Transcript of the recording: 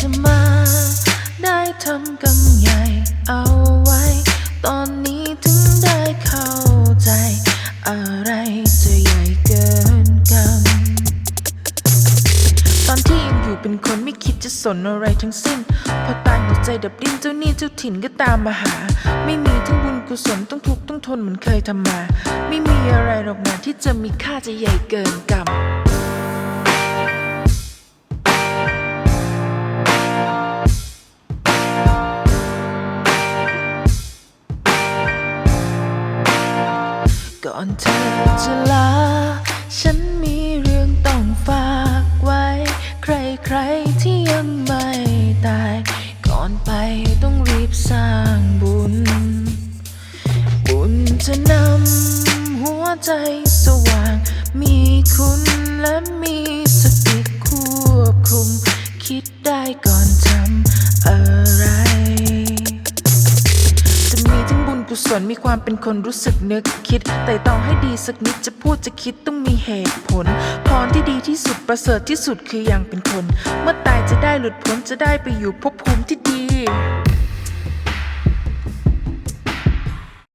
จะมา ได้ทำกำใหญ่เอาไว้ ตอนนี้ถึงได้เข้าใจ อะไรจะใหญ่เกินกำตอนที่ยังอยู่เป็นคนไม่คิดจะสนอะไรทั้งสิ้น พอตายหัวใจดับดิ้นเจ้าหนี้เจ้าถิ่นก็ตามมาหา ไม่มีทั้งบุญกุศลต้องทุกข์ต้องทนเหมือนเคยทำมา ไม่มีอะไรหรอกนะที่จะมีค่าจะใหญ่เกินกร ก่อนเธอจะลา ฉันมีเรื่องต้องฝากไว้ ใครๆที่ยังไม่ตาย ก่อนไปต้องรีบสร้างบุญ บุญจะนำหัวใจสว่าง มีคุณและมีสติควบคุม คิดได้ก่อนทำอะไร กุศลมีความเป็นคนรู้สึกนึกคิด แต่ต้องให้ดีสักนิดจะพูดจะคิดต้องมีเหตุผล พรที่ดีที่สุดประเสริฐที่สุดคืออย่างเป็นคน เมื่อตายจะได้หลุดพ้นจะได้ไปอยู่ภพภูมิที่ดี